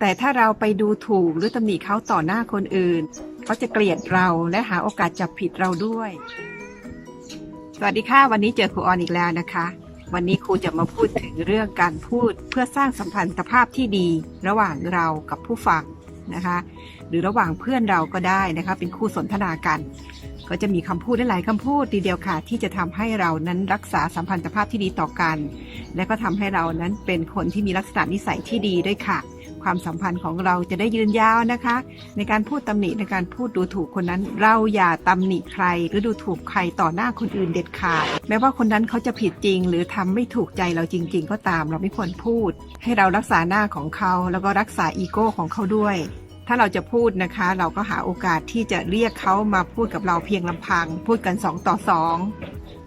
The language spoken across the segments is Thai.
แต่ถ้าเราไปดูถูกหรือตำหนิเขาต่อหน้าคนอื่น เขาจะเกลียดเราและหาโอกาสจับผิดเราด้วย สวัสดีค่ะ วันนี้เจอครูออนอีกแล้วนะคะ วันนี้ครูจะมาพูดถึงเรื่องการพูดเพื่อสร้างสัมพันธภาพที่ดี ระหว่างเรากับผู้ฟังนะคะ หรือระหว่างเพื่อนเราก็ได้นะคะ เป็นคู่สนทนากัน ก็จะมีคำพูดหลายคำพูดทีเดียวค่ะ ที่จะทำให้เรานั้นรักษาสัมพันธภาพที่ดีต่อกัน และก็ทำให้เรานั้นเป็นคนที่มีลักษณะนิสัยที่ดีด้วยค่ะ ความสัมพันธ์ของเราจะได้ยืนยาวนะคะ ในการพูดตำหนิในการพูดดูถูกคนนั้น เราอย่าตำหนิใคร หรือดูถูกใครต่อหน้าคนอื่นเด็ดขาดแม้ว่าคนนั้นเขาจะผิดจริง หรือทำไม่ถูกใจเราจริง ๆ ก็ตามเราไม่ควรพูด ให้เรารักษาหน้าของเขา แล้วก็รักษาอีโก้ของเขาด้วยถ้าเราจะพูดนะคะ เราก็หาโอกาสที่จะเรียกเขามาพูดกับเราเพียงลำพัง พูดกันสองต่อสอง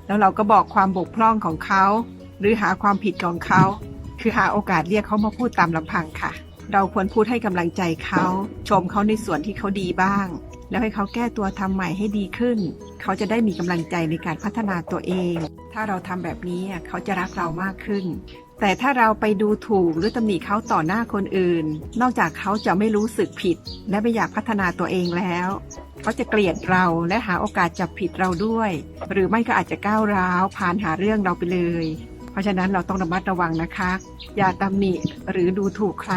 แล้วเราก็บอกความบกพร่องของเขา หรือหาความผิดของเขา คือหาโอกาสเรียกเขามาพูดตามลำพังค่ะ เราควรพูดให้กำลังใจเขา ชมเขาในส่วนที่เขาดีบ้าง แล้วให้เขาแก้ตัวทำใหม่ให้ดีขึ้น เขาจะได้มีกำลังใจในการพัฒนาตัวเอง ถ้าเราทำแบบนี้เขาจะรักเรามากขึ้น แต่ถ้าเราไปดูถูกหรือตำหนิเขาต่อหน้าคนอื่น นอกจากเขาจะไม่รู้สึกผิด และไม่อยากพัฒนาตัวเองแล้วเขาจะเกลียดเราและหาโอกาสจับผิดเราด้วย หรือไม่ก็อาจจะก้าวร้าวผ่านหาเรื่องเราไปเลย เพราะฉะนั้นเราต้องระมัดระวังนะคะ อย่าตำหนิหรือดูถูกใคร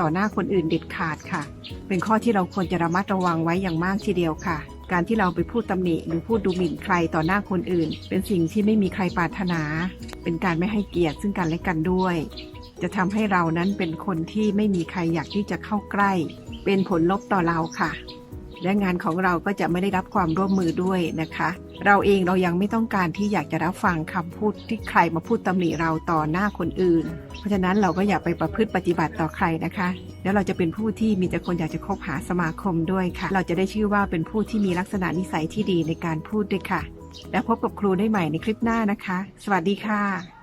ต่อหน้าคนอื่นเด็ดขาดค่ะ เป็นข้อที่เราควรจะระมัดระวังไว้อย่างมากทีเดียวค่ะ การที่เราไปพูดตำหนิหรือพูดดูหมิ่นใครต่อหน้าคนอื่น เป็นสิ่งที่ไม่มีใครปรารถนา เป็นการไม่ให้เกียรติซึ่งกันและกันด้วย จะทำให้เรานั้นเป็นคนที่ไม่มีใครอยากที่จะเข้าใกล้ เป็นผลลบต่อเราค่ะ และงานของเราก็จะไม่ได้รับความร่วมมือด้วยนะคะ เราเองเรายังไม่ต้องการที่อยากจะรับฟังคำพูดที่ใครมาพูดตำหนิเราต่อหน้าคนอื่น เพราะฉะนั้นเราก็อย่าไปประพฤติปฏิบัติต่อใครนะคะ แล้วเราจะเป็นผู้ที่มีแต่คนอยากจะคบหาสมาคมด้วยค่ะ เราจะได้ชื่อว่าเป็นผู้ที่มีลักษณะนิสัยที่ดีในการพูดด้วยค่ะ แล้วพบกับครูได้ใหม่ในคลิปหน้านะคะ สวัสดีค่ะ